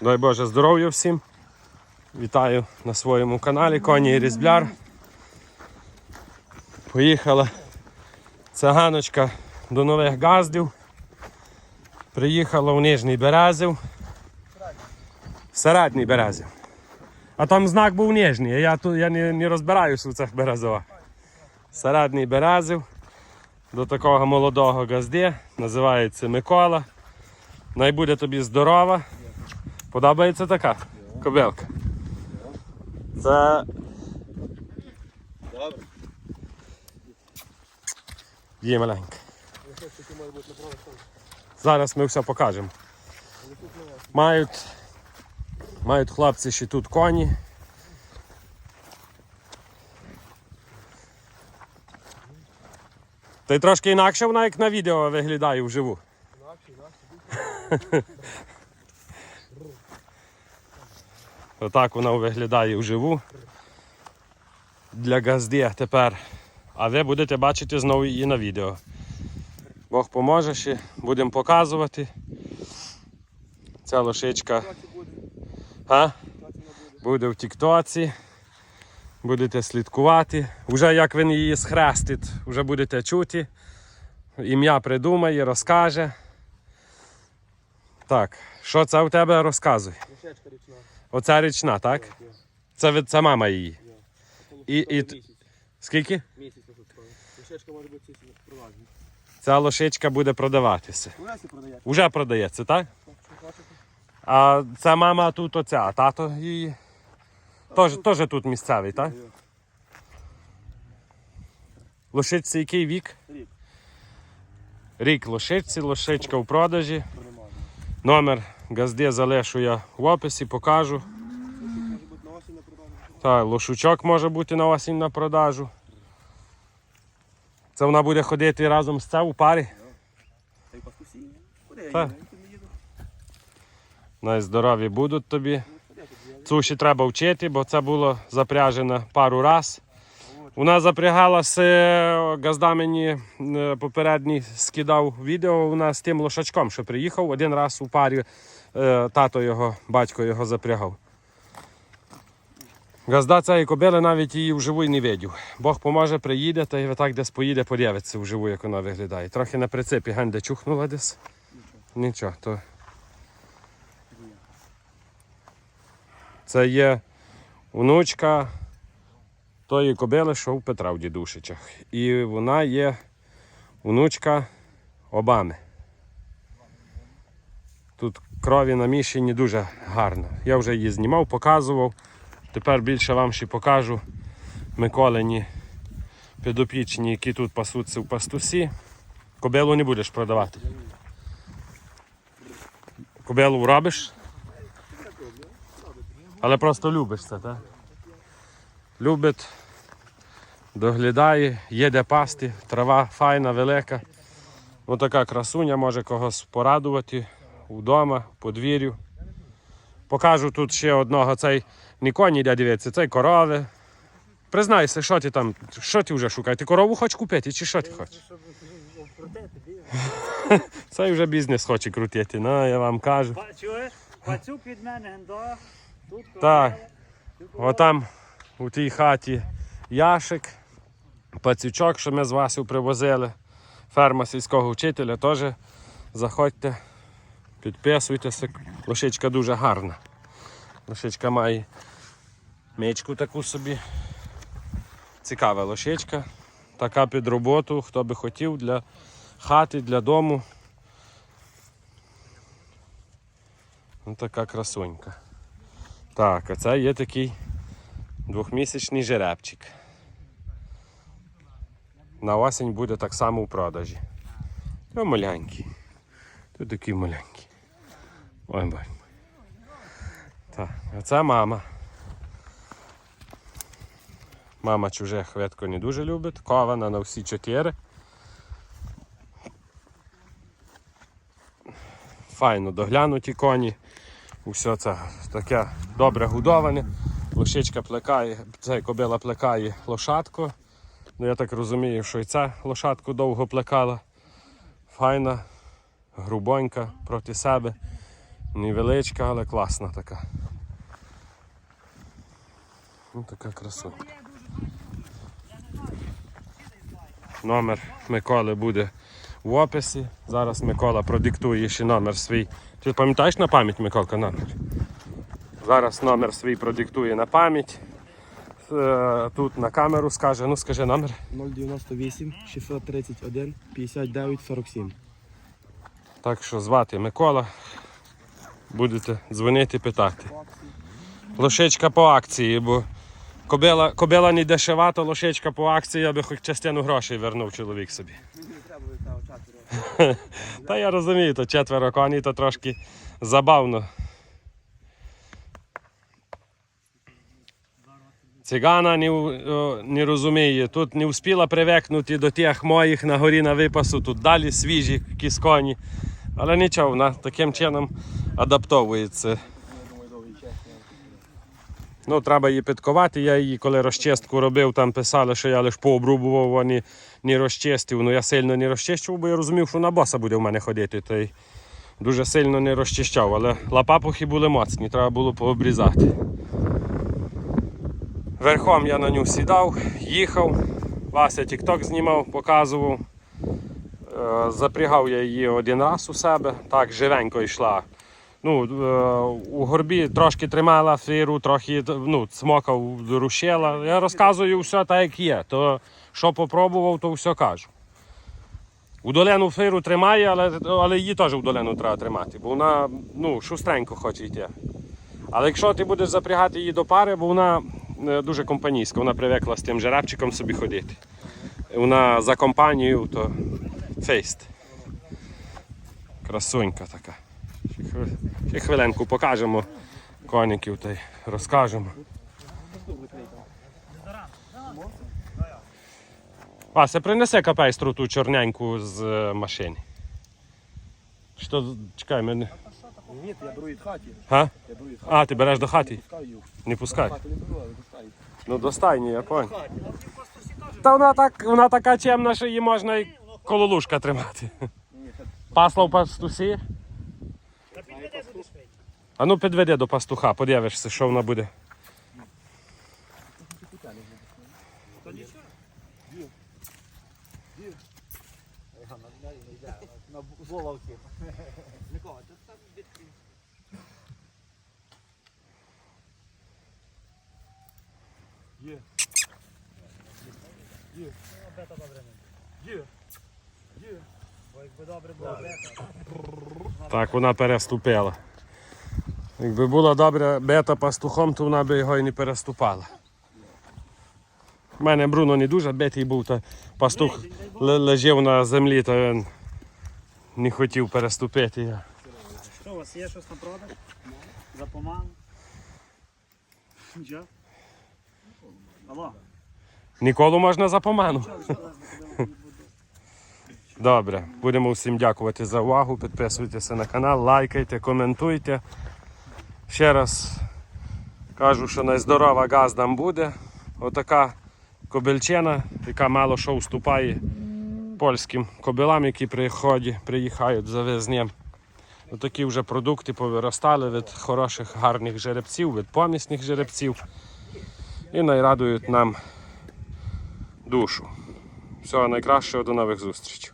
Дай Боже здоров'я всім. Вітаю на своєму каналі Коні і Різбляр. Поїхала циганочка до нових газдів. Приїхала в Нижній Березів. Середній Березів. А там знак був Нижній, я, тут, я не, не розбираюся у цих березовах. Середній Березів. До такого молодого газди. Називається Микола. Най буде тобі здорова. Подобається така кобилка. Це Добре. є маленька. Зараз ми все покажемо. Мають, мають хлопці ще тут коні. Та й трошки інакше вона як на відео виглядає вживу. Отак вона виглядає вживу. Для газди тепер. А ви будете бачити знову її на відео. Бог поможе ще, будемо показувати. Ця лошичка а? буде в Тіктоці. Будете слідкувати. Уже як він її схрестить, вже будете чути. Ім'я придумає, розкаже. Так, що це у тебе розказуй? Мішечка річна. Оця річна, так? Це, це мама її. І- і. Скільки? Місяць. Мішечка може бути сісі. Ця лошичка буде продаватися. Уже продається, так? А ця мама тут оця, а тато її. Теж, теж тут місцевий, так? Лошичці який вік? Рік. Рік лошичці, лошичка в продажі. Номер газди залишу я в описі, покажу. Так, лошучок може бути на осінь на продажу. Це вона буде ходити разом з це у парі. Так. Найздорові будуть тобі. Цю ще треба вчити, бо це було запряжено пару раз. Вона запрягалася, е, газда мені е, попередній скидав відео нас з тим лошачком, що приїхав. Один раз у парі тато його, батько його запрягав. Газда цієї кобили навіть її вживу й не видів. Бог поможе, приїде та й так десь поїде, подивиться вживу, як вона виглядає. Трохи на прицепі ганде чухнула десь. Нічого, то. Це є внучка тої кобили, що у Петра в дідушичах. І вона є внучка Обами. Крові намішані дуже гарно. Я вже її знімав, показував. Тепер більше вам ще покажу Миколині підопічні, які тут пасуться в пастусі. Кобилу не будеш продавати. Кобилу робиш? Але просто любиш це, так? Любить, доглядає, є де пасти, трава файна, велика. Ось така красуня може когось порадувати вдома, подвір'ю. Покажу тут ще одного, цей не коні йде дивитися, цей корови. Признайся, що ти там, що ти вже шукаєш? Ти корову хочеш купити чи що ти хочеш? Цей вже бізнес хоче крутити, ну я вам кажу. Чуєш? Пацюк від мене. Тут Так. Отам у тій хаті яшик, пацючок, що ми з Васю привозили. Ферма сільського вчителя теж заходьте, підписуйтеся. Лошичка дуже гарна. Лошичка має мечку таку собі. Цікава лошичка. Така під роботу, хто би хотів для хати, для дому. Ось така красунька. Так, а це є такий двохмісячний жеребчик. На осінь буде так само у продажі. Це маленький. Тут такий маленький. Ой, бай. Так, це мама. Мама чужих ветко не дуже любить, кована на всі чотири. Файно доглянуті коні. Усе це таке добре годоване. Лошичка плекає, цей кобила плекає лошадку. Ну, я так розумію, що і ця лошадку довго плекала. Файна, грубонька проти себе. Невеличка, але класна така. Ну така красотка. Номер Миколи буде в описі. Зараз Микола продиктує ще номер свій. Ти пам'ятаєш на пам'ять Миколка номер? Зараз номер свій продиктує на пам'ять. Е, Тут на камеру скаже, ну скажи номер. 098 631 59 47. Так що звати Микола. Будете дзвонити, питати. Лошечка по акції, бо кобила, кобила не дешева, то лошечка по акції, аби хоч частину грошей вернув чоловік собі. Та я розумію, то четверо коней, то трошки забавно. Цигана не, не розуміє. Тут не встигла привикнути до тих моїх на горі на випасу, тут далі свіжі якісь коні. Але нічого, вона таким чином адаптовується. Ну, треба її підковати. Я її, коли розчистку робив, там писали, що я лише пообрубував, а не, розчистив. Ну я сильно не розчищував, бо я розумів, що на боса буде в мене ходити. То й дуже сильно не розчищав. Але лапапухи були моцні, треба було пообрізати. Верхом я на нього сідав, їхав. Вася тік-ток знімав, показував. Е, Запрягав я її один раз у себе, так живенько йшла. Ну, е, у горбі трошки тримала фіру, трохи ну, цмокав, рушила. Я розказую все так, як є. То що попробував, то все кажу. У долену фиру тримає, але, але її теж у долену треба тримати, бо вона ну, шустренько хоче йти. Але якщо ти будеш запрягати її до пари, бо вона е, дуже компанійська, вона привикла з тим жеребчиком собі ходити. Вона за компанією, то фейст. Красунька така. Ще хви- хвилинку покажемо коників та й розкажемо. Вася, принеси капейстру ту чорненьку з е, машини. Що, чекай, мене. Ні, я беру від хаті. Га? Я беру від хаті. А, ти береш до хати? Не пускай. Ну достай, ні, я понял. Та вона так, вона така чемна, що її можна і коло лужка тримати. Пасла в пастусі. Та підведе будеш вийти. А ну підведи до пастуха, подивишся, що вона буде. На золовці. Микола, ти там відкрив. Є. Ну, бета добре. Є. Є. Бо якби добре було бета. Так, вона переступила. Якби була добра бета пастухом, то вона би його і не переступала. У мене Бруно не дуже бетий був, та пастух лежав на землі, то він не хотів переступити. Що у вас є щось на продаж? За поману? Нічого? Алло. Ніколи можна за поману. Добре, будемо всім дякувати за увагу. Підписуйтеся на канал, лайкайте, коментуйте. Ще раз кажу, що найздорова газ нам буде. Отака кобельчина, яка мало що уступає польським кобилам, які приходять, приїхають за визням. Отакі вже продукти повиростали від хороших, гарних жеребців, від помісних жеребців. І найрадують нам душу. Всього найкращого, до нових зустрічей.